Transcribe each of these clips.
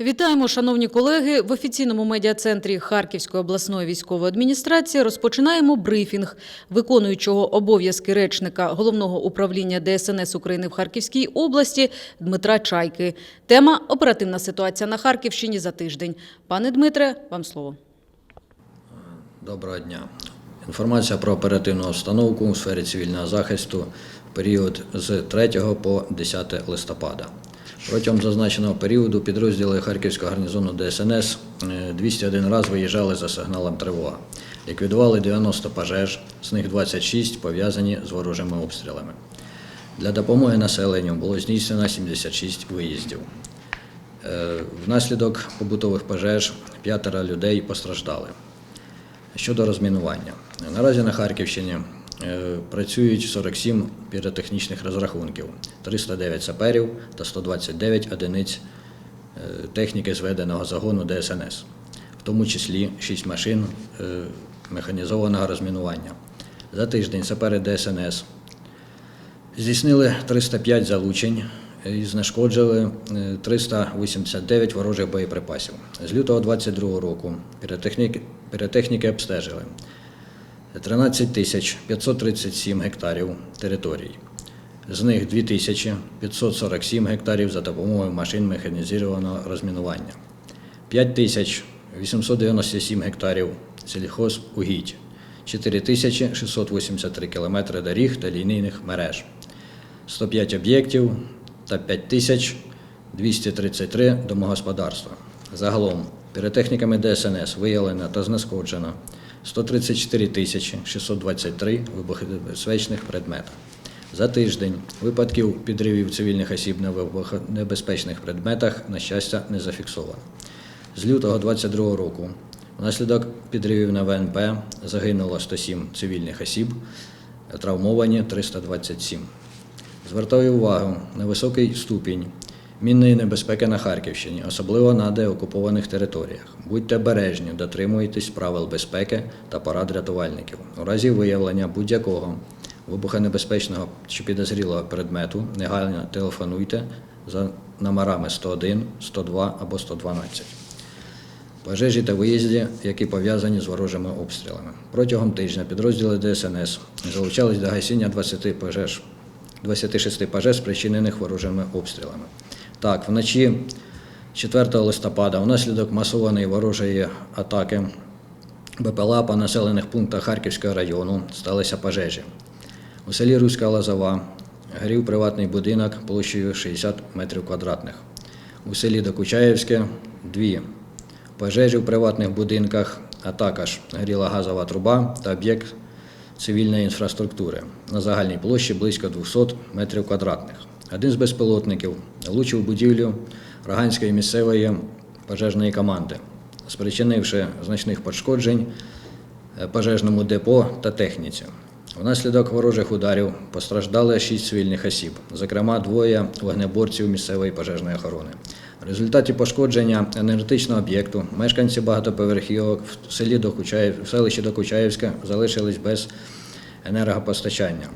Вітаємо, шановні колеги. В офіційному медіа-центрі Харківської обласної військової адміністрації розпочинаємо брифінг виконуючого обов'язки речника головного управління ДСНС України в Харківській області Дмитра Чайки. Тема оперативна ситуація на Харківщині за тиждень. Пане Дмитре, вам слово. Доброго дня. Інформація про оперативну обстановку у сфері цивільного захисту період з 3 по 10 листопада. Протягом зазначеного періоду підрозділи Харківського гарнізону ДСНС е, 201 раз виїжджали за сигналом тривога. Ліквідували 90 пожеж, з них 26 пов'язані з ворожими обстрілами. Для допомоги населенню було здійснено 76 виїздів. Е, Внаслідок побутових пожеж п'ятеро людей постраждали. Щодо розмінування. Наразі на Харківщині е, працюють 47 піротехнічних розрахунків, 309 саперів та 129 одиниць е, техніки зведеного загону ДСНС, в тому числі 6 машин е, механізованого розмінування. За тиждень сапери ДСНС Здійснили 305 залучень і знешкоджили е, 389 ворожих боєприпасів. З лютого 2022 року піротехніки обстежили 13 тисяч 537 гектарів територій. З них 2547 гектарів за допомогою машин механізованого розмінування, 5897 гектарів сільхозугідь, 4683 кілометри доріг та лінійних мереж, 105 об'єктів та 5233 домогосподарства. Загалом піротехніками ДСНС виявлено та знешкоджено 134 тисячі 623 вибухонебезпечних предметів. За тиждень випадків підривів цивільних осіб на вибухонебезпечних предметах, на щастя, не зафіксовано. З лютого 2022 року внаслідок підривів на ВНП загинуло 107 цивільних осіб, травмовані 327. Звертаю увагу на високий ступінь мінної небезпеки на Харківщині, особливо на деокупованих територіях. Будьте бережні, дотримуйтесь правил безпеки та порад рятувальників. У разі виявлення будь-якого вибухонебезпечного чи підозрілого предмету негайно телефонуйте за номерами 101, 102 або 112 пожежі та виїзді, які пов'язані з ворожими обстрілами. Протягом тижня підрозділи ДСНС залучались до гасіння 20 пожеж, 26 пожеж, спричинених ворожими обстрілами. Так, вночі 4 листопада, внаслідок масованої ворожої атаки БПЛА по населених пунктах Харківського району сталися пожежі. У селі Руська Лозова горів приватний будинок площею 60 метрів квадратних. У селі Докучаєвське дві пожежі в приватних будинках, а також горіла газова труба та об'єкт цивільної інфраструктури на загальній площі близько 200 метрів квадратних. Один з безпілотників влучив будівлю Роганської місцевої пожежної команди, спричинивши значних пошкоджень е, пожежному депо та техніці. Внаслідок ворожих ударів постраждали шість цивільних осіб, зокрема двоє вогнеборців місцевої пожежної охорони. В результаті пошкодження енергетичного об'єкту мешканці багатоповерхівок в селі Докучаїв, в селищі Докучаївське залишились без енергопостачання.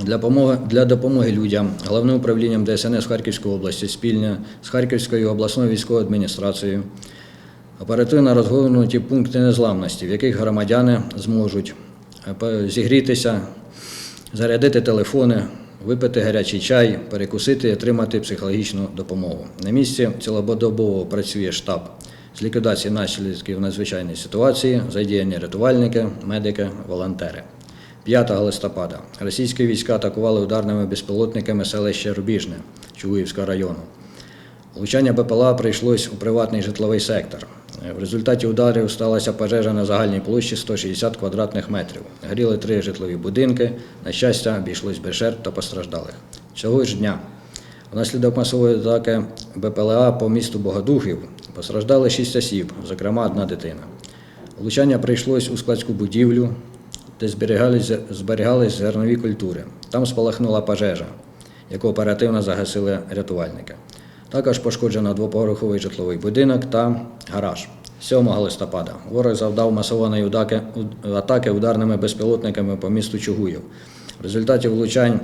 Для допомоги, для допомоги людям головним управлінням ДСНС в Харківській області спільно з Харківською обласною військовою адміністрацією оперативно розгорнуті пункти незламності, в яких громадяни зможуть е, зігрітися, зарядити телефони, випити гарячий чай, перекусити і отримати психологічну допомогу. На місці цілодобово працює штаб з ліквідації наслідків надзвичайної ситуації, задіяні рятувальники, медики, волонтери. 5 листопада російські війська атакували ударними безпілотниками селище Рубіжне Чугуївського району. Влучання БПЛА прийшлось у приватний житловий сектор. В результаті ударів сталася пожежа на загальній площі 160 квадратних метрів. Горіли три житлові будинки. На щастя, обійшлось без жертв та постраждалих. Цього ж дня внаслідок масової атаки БПЛА по місту Богодухів постраждали шість осіб, зокрема одна дитина. Влучання прийшлось у складську будівлю, де зберігались, зберігались зернові культури. Там спалахнула пожежа, яку оперативно загасили рятувальники. Також пошкоджено двоповерховий житловий будинок та гараж. 7 листопада ворог завдав масованої атаки ударними безпілотниками по місту Чугуїв. В результаті влучань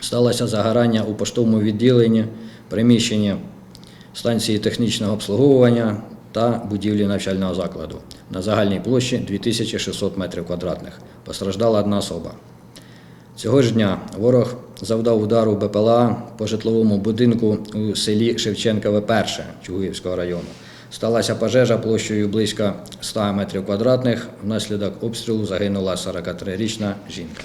сталося загорання у поштовому відділенні, приміщенні станції технічного обслуговування та будівлі навчального закладу на загальній площі 2600 метрів квадратних. Постраждала одна особа. Цього ж дня ворог завдав удару БПЛА по житловому будинку у селі Шевченкове перше Чугуївського району. Сталася пожежа площею близько 100 метрів квадратних. Внаслідок обстрілу загинула 43-річна жінка.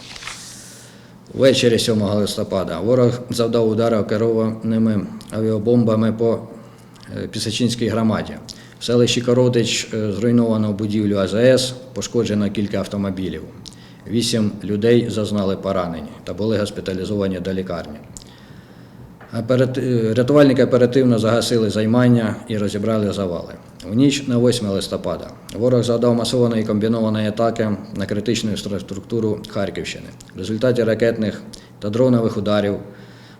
Ввечері 7 листопада ворог завдав удари керованими авіабомбами по е, Пісачинській громаді. Селищі Коротич е, зруйновано будівлю АЗС, пошкоджено кілька автомобілів. Вісім людей зазнали поранень та були госпіталізовані до лікарні. Е, Рятувальники оперативно загасили займання і розібрали завали. В ніч на 8 листопада ворог завдав масованої комбінованої атаки на критичну інфраструктуру Харківщини. В результаті ракетних та дронових ударів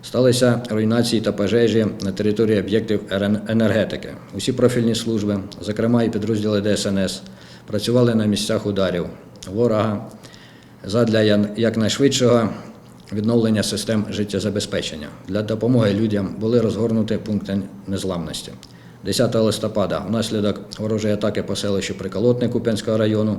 сталися руйнації та пожежі на території об'єктів енергетики. Усі профільні служби, зокрема і підрозділи ДСНС, працювали на місцях ударів ворога задля якнайшвидшого відновлення систем життєзабезпечення. Для допомоги людям були розгорнуті пункти незламності. 10 листопада внаслідок ворожої атаки по селищу Приколотне Куп'янського району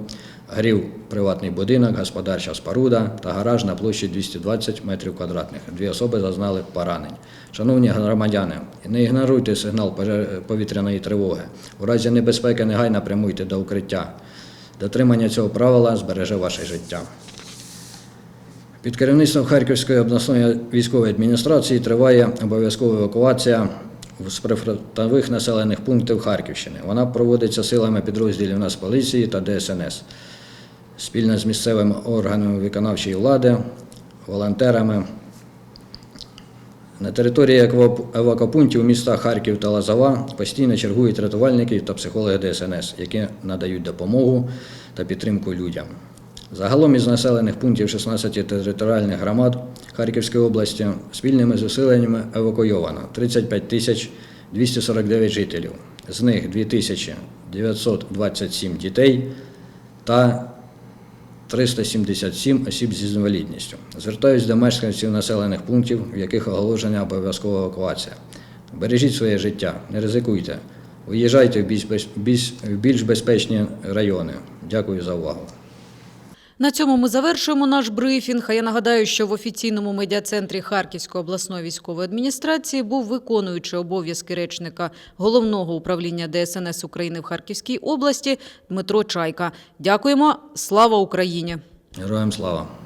грів приватний будинок, господарча споруда та гараж на площі 220 метрів квадратних. Дві особи зазнали поранень. Шановні громадяни, не ігноруйте сигнал повітряної тривоги. У разі небезпеки негайно прямуйте до укриття. Дотримання цього правила збереже ваше життя. Під керівництвом Харківської обласної військової адміністрації триває обов'язкова евакуація з прифронтових населених пунктів Харківщини. Вона проводиться силами підрозділів Нацполіції та ДСНС спільно з місцевими органами виконавчої влади, волонтерами. На території евакопунктів міста Харків та Лазова постійно чергують рятувальники та психологи ДСНС, які надають допомогу та підтримку людям. Загалом із населених пунктів 16 територіальних громад Харківської області спільними зусилленнями евакуйовано 35 тисяч 249 жителів, з них 2927 дітей та 377 осіб з інвалідністю. Звертаюсь до мешканців населених пунктів, в яких оголошена обов'язкова евакуація. Бережіть своє життя, не ризикуйте. Виїжджайте в більш безпечні райони. Дякую за увагу. На цьому ми завершуємо наш брифінг. А я нагадаю, що в офіційному медіа-центрі Харківської обласної військової адміністрації був виконуючий обов'язки речника головного управління ДСНС України в Харківській області Дмитро Чайка. Дякуємо. Слава Україні! Героям слава!